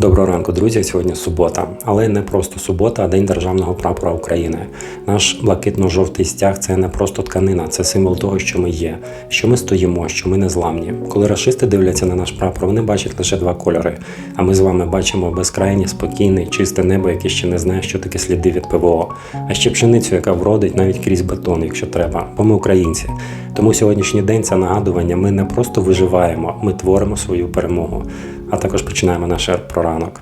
Доброго ранку, друзі. Сьогодні субота, але не просто субота, а день державного прапора України. Наш блакитно-жовтий стяг це не просто тканина, це символ того, що ми є, що ми стоїмо, що ми незламні. Коли рашисти дивляться на наш прапор, вони бачать лише два кольори. А ми з вами бачимо безкрайнє, спокійне, чисте небо, яке ще не знає, що таке сліди від ПВО. А ще пшеницю, яка вродить навіть крізь бетон, якщо треба. Бо ми українці. Тому сьогоднішній день це нагадування. Ми не просто виживаємо, ми творимо свою перемогу. А також починаємо наш про ранок.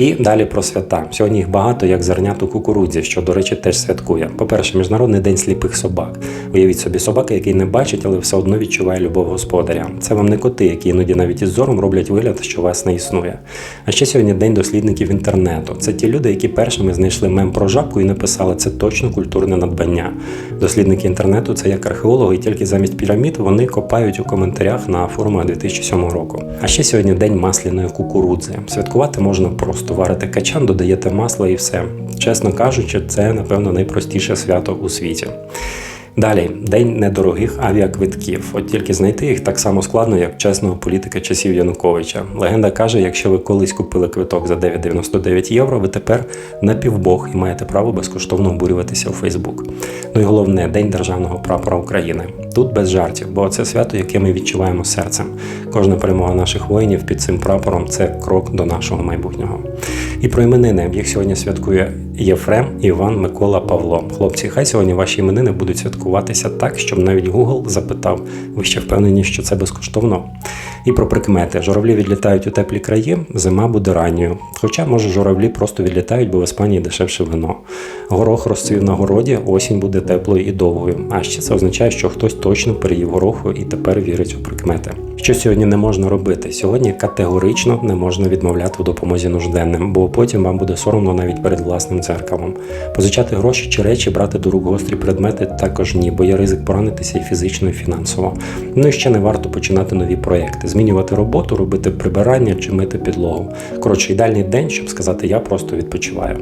І далі про свята. Сьогодні їх багато, як зернят у кукурудзі, що, до речі, теж святкує. По-перше, Міжнародний день сліпих собак. Уявіть собі, собака, який не бачить, але все одно відчуває любов господаря. Це вам не коти, які іноді навіть із зором роблять вигляд, що вас не існує. А ще сьогодні день дослідників інтернету. Це ті люди, які першими знайшли мем про жабку і написали це точно культурне надбання. Дослідники інтернету це як археологи, і тільки замість пірамід вони копають у коментарях на форумах 2007 року. А ще сьогодні день масляної кукурудзи. Святкувати можна просто варите качан, додаєте масло і все. Чесно кажучи, це напевно найпростіше свято у світі. Далі день недорогих авіаквитків. От тільки знайти їх так само складно, як чесного політика часів Януковича. Легенда каже: якщо ви колись купили квиток за 9,99 євро, ви тепер напівбог і маєте право безкоштовно обурюватися у Фейсбук. Ну і головне день державного прапора України. Тут без жартів, бо це свято, яке ми відчуваємо серцем. Кожна перемога наших воїнів під цим прапором це крок до нашого майбутнього. І про іменини їх сьогодні святкує Єфрем, Іван, Микола, Павло. Хлопці, хай сьогодні ваші іменини будуть святкуватися так, щоб навіть Google запитав, ви ще впевнені, що це безкоштовно. І про прикмети. Журавлі відлітають у теплі краї, зима буде ранньою. Хоча, може, журавлі просто відлітають, бо в Іспанії дешевше вино. Горох розцвів на городі, осінь буде теплою і довгою. А ще це означає, що хтось точно переїв гороху і тепер вірить у прикмети. Що сьогодні не можна робити? Сьогодні категорично не можна відмовляти у допомозі нужденним, бо потім вам буде соромно навіть перед власним дзеркалом. Позичати гроші чи речі, брати до рук гострі предмети також ні, бо є ризик поранитися і фізично, і фінансово. Ну і ще не варто починати нові проекти, змінювати роботу, робити прибирання чи мити підлогу. Коротше, ідеальний день, щоб сказати, я просто відпочиваю.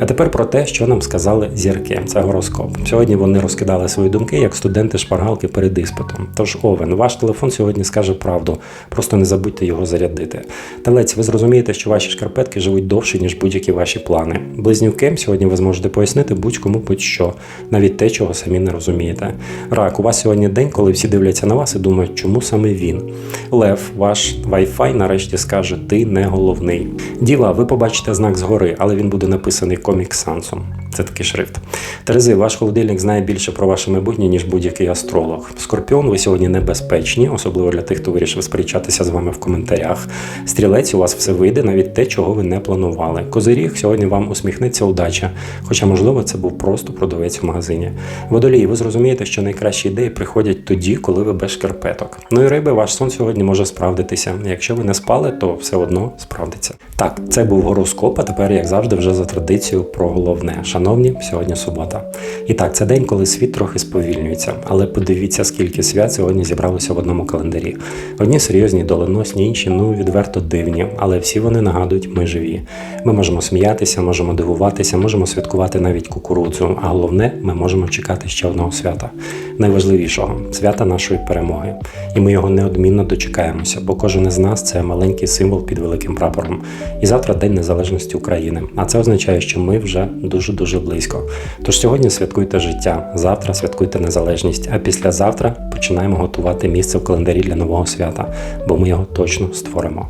А тепер про те, що нам сказали зірки. Це гороскоп. Сьогодні вони розкидали свої думки як студенти шпаргалки перед іспитом. Тож, Овен, ваш телефон сьогодні скаже правду, просто не забудьте його зарядити. Телець, ви зрозумієте, що ваші шкарпетки живуть довше, ніж будь-які ваші плани. Близнюки, сьогодні ви зможете пояснити будь-кому будь-що, навіть те, чого самі не розумієте. Рак, у вас сьогодні день, коли всі дивляться на вас і думають, чому саме він. Лев, ваш Wi-Fi нарешті скаже, ти не головний. Діва, ви побачите знак згори, але він буде написаний комік Сансом. Це такий шрифт. Терези, ваш холодильник знає більше про ваше майбутнє, ніж будь-який астролог. Скорпіон, ви сьогодні небезпечні, особливо для тих, хто вирішив сперечатися з вами в коментарях. Стрілець, у вас все вийде, навіть те, чого ви не планували. Козиріг, сьогодні вам усміхнеться удача, хоча, можливо, це був просто продавець в магазині. Водолій, ви зрозумієте, що найкращі ідеї приходять тоді, коли ви без шкарпеток. Ну і риби, ваш сон сьогодні може справдитися. Якщо ви не спали, то все одно справдиться. Так, це був гороскоп, а тепер, як завжди, вже за традицією про головне. Шановні, сьогодні субота. І так, це день, коли світ трохи сповільнюється, але подивіться, скільки свят сьогодні зібралося в одному календарі. Одні серйозні, доленосні, інші ну відверто дивні, але всі вони нагадують, ми живі. Ми можемо сміятися, можемо дивуватися, можемо святкувати навіть кукурудзу. А головне, ми можемо чекати ще одного свята, найважливішого свята нашої перемоги. І ми його неодмінно дочекаємося, бо кожен із нас це маленький символ під великим прапором. І завтра День Незалежності України. А це означає, що ми вже дуже дуже близько. Тож сьогодні святкуйте життя, завтра святкуйте незалежність, а післязавтра починаємо готувати місце в календарі для нового свята, бо ми його точно створимо.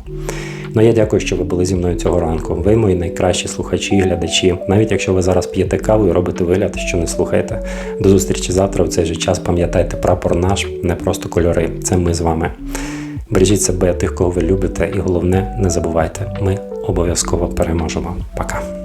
Ну я дякую, що ви були зі мною цього ранку. Ви мої найкращі слухачі і глядачі, навіть якщо ви зараз п'єте каву і робите вигляд, що не слухаєте. До зустрічі завтра в цей же час. Пам'ятайте, прапор наш не просто кольори. Це ми з вами. Бережіть себе, тих, кого ви любите, і головне, не забувайте, ми обов'язково переможемо. Пока.